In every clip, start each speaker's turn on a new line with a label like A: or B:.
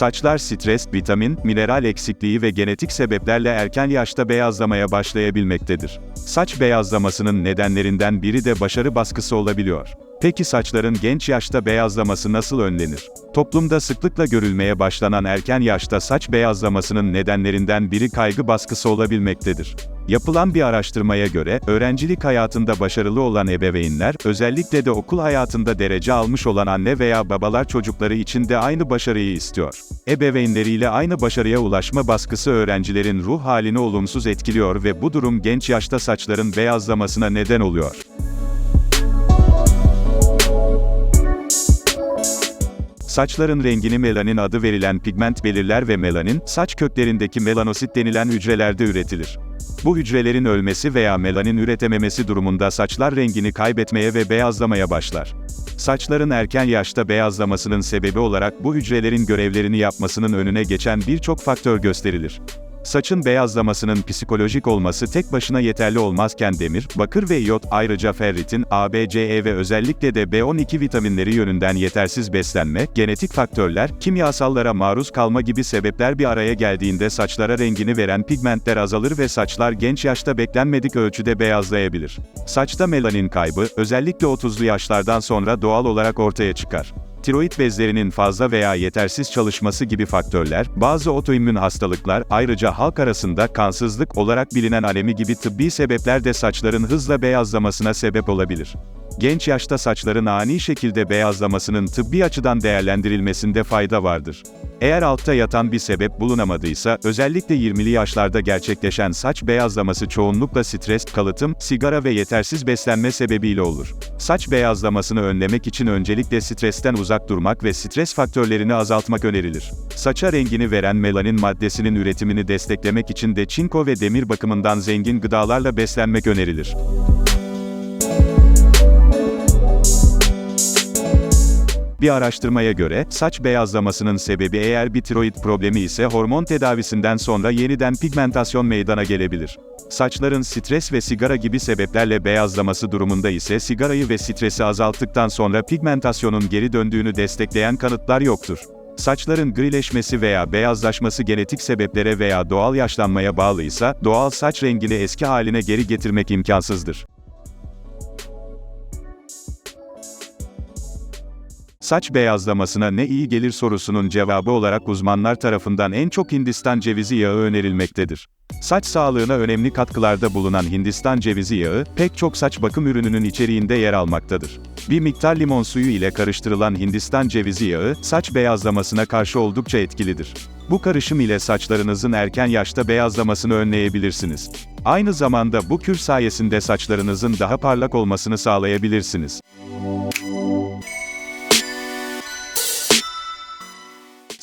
A: Saçlar stres, vitamin, mineral eksikliği ve genetik sebeplerle erken yaşta beyazlamaya başlayabilmektedir. Saç beyazlamasının nedenlerinden biri de başarı baskısı olabiliyor. Peki saçların genç yaşta beyazlaması nasıl önlenir? Toplumda sıklıkla görülmeye başlanan erken yaşta saç beyazlamasının nedenlerinden biri kaygı baskısı olabilmektedir. Yapılan bir araştırmaya göre, öğrencilik hayatında başarılı olan ebeveynler, özellikle de okul hayatında derece almış olan anne veya babalar çocukları için de aynı başarıyı istiyor. Ebeveynleriyle aynı başarıya ulaşma baskısı öğrencilerin ruh halini olumsuz etkiliyor ve bu durum genç yaşta saçların beyazlamasına neden oluyor. Saçların rengini melanin adı verilen pigment belirler ve melanin, saç köklerindeki melanosit denilen hücrelerde üretilir. Bu hücrelerin ölmesi veya melanin üretememesi durumunda saçlar rengini kaybetmeye ve beyazlamaya başlar. Saçların erken yaşta beyazlamasının sebebi olarak bu hücrelerin görevlerini yapmasının önüne geçen birçok faktör gösterilir. Saçın beyazlamasının psikolojik olması tek başına yeterli olmazken demir, bakır ve iot, ayrıca ferritin, A, B, C, E ve özellikle de B12 vitaminleri yönünden yetersiz beslenme, genetik faktörler, kimyasallara maruz kalma gibi sebepler bir araya geldiğinde saçlara rengini veren pigmentler azalır ve saçlar genç yaşta beklenmedik ölçüde beyazlayabilir. Saçta melanin kaybı, özellikle 30'lu yaşlardan sonra doğal olarak ortaya çıkar. Tiroid bezlerinin fazla veya yetersiz çalışması gibi faktörler, bazı otoimmün hastalıklar, ayrıca halk arasında kansızlık olarak bilinen alemi gibi tıbbi sebepler de saçların hızla beyazlamasına sebep olabilir. Genç yaşta saçların ani şekilde beyazlamasının tıbbi açıdan değerlendirilmesinde fayda vardır. Eğer altta yatan bir sebep bulunamadıysa, özellikle 20'li yaşlarda gerçekleşen saç beyazlaması çoğunlukla stres, kalıtım, sigara ve yetersiz beslenme sebebiyle olur. Saç beyazlamasını önlemek için öncelikle stresten uzak durmak ve stres faktörlerini azaltmak önerilir. Saça rengini veren melanin maddesinin üretimini desteklemek için de çinko ve demir bakımından zengin gıdalarla beslenmek önerilir. Bir araştırmaya göre, saç beyazlamasının sebebi eğer bir tiroid problemi ise hormon tedavisinden sonra yeniden pigmentasyon meydana gelebilir. Saçların stres ve sigara gibi sebeplerle beyazlaması durumunda ise sigarayı ve stresi azalttıktan sonra pigmentasyonun geri döndüğünü destekleyen kanıtlar yoktur. Saçların grileşmesi veya beyazlaşması genetik sebeplere veya doğal yaşlanmaya bağlıysa, doğal saç rengini eski haline geri getirmek imkansızdır. Saç beyazlamasına ne iyi gelir sorusunun cevabı olarak uzmanlar tarafından en çok Hindistan cevizi yağı önerilmektedir. Saç sağlığına önemli katkılarda bulunan Hindistan cevizi yağı, pek çok saç bakım ürününün içeriğinde yer almaktadır. Bir miktar limon suyu ile karıştırılan Hindistan cevizi yağı, saç beyazlamasına karşı oldukça etkilidir. Bu karışım ile saçlarınızın erken yaşta beyazlamasını önleyebilirsiniz. Aynı zamanda bu kür sayesinde saçlarınızın daha parlak olmasını sağlayabilirsiniz.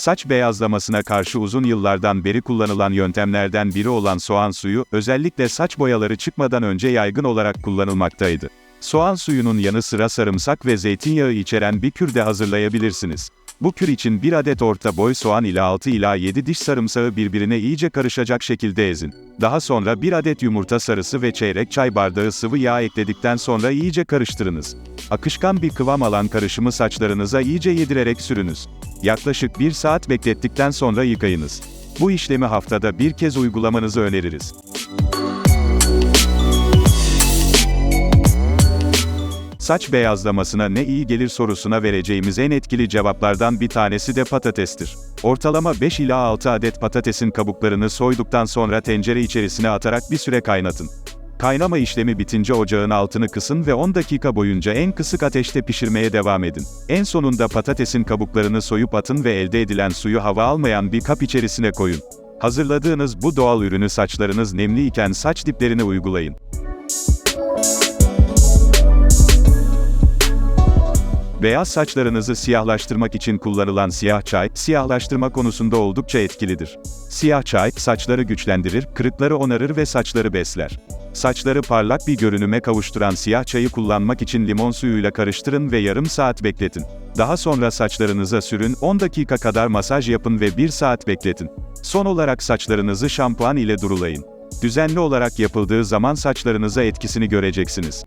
A: Saç beyazlamasına karşı uzun yıllardan beri kullanılan yöntemlerden biri olan soğan suyu, özellikle saç boyaları çıkmadan önce yaygın olarak kullanılmaktaydı. Soğan suyunun yanı sıra sarımsak ve zeytinyağı içeren bir kür de hazırlayabilirsiniz. Bu kür için bir adet orta boy soğan ile 6 ila 7 diş sarımsağı birbirine iyice karışacak şekilde ezin. Daha sonra bir adet yumurta sarısı ve çeyrek çay bardağı sıvı yağ ekledikten sonra iyice karıştırınız. Akışkan bir kıvam alan karışımı saçlarınıza iyice yedirerek sürünüz. Yaklaşık 1 saat beklettikten sonra yıkayınız. Bu işlemi haftada bir kez uygulamanızı öneririz. Saç beyazlamasına ne iyi gelir sorusuna vereceğimiz en etkili cevaplardan bir tanesi de patatestir. Ortalama 5 ila 6 adet patatesin kabuklarını soyduktan sonra tencere içerisine atarak bir süre kaynatın. Kaynama işlemi bitince ocağın altını kısın ve 10 dakika boyunca en kısık ateşte pişirmeye devam edin. En sonunda patatesin kabuklarını soyup atın ve elde edilen suyu hava almayan bir kap içerisine koyun. Hazırladığınız bu doğal ürünü saçlarınız nemli iken saç diplerine uygulayın. Beyaz saçlarınızı siyahlaştırmak için kullanılan siyah çay, siyahlaştırma konusunda oldukça etkilidir. Siyah çay, saçları güçlendirir, kırıkları onarır ve saçları besler. Saçları parlak bir görünüme kavuşturan siyah çayı kullanmak için limon suyuyla karıştırın ve yarım saat bekletin. Daha sonra saçlarınıza sürün, 10 dakika kadar masaj yapın ve 1 saat bekletin. Son olarak saçlarınızı şampuan ile durulayın. Düzenli olarak yapıldığı zaman saçlarınıza etkisini göreceksiniz.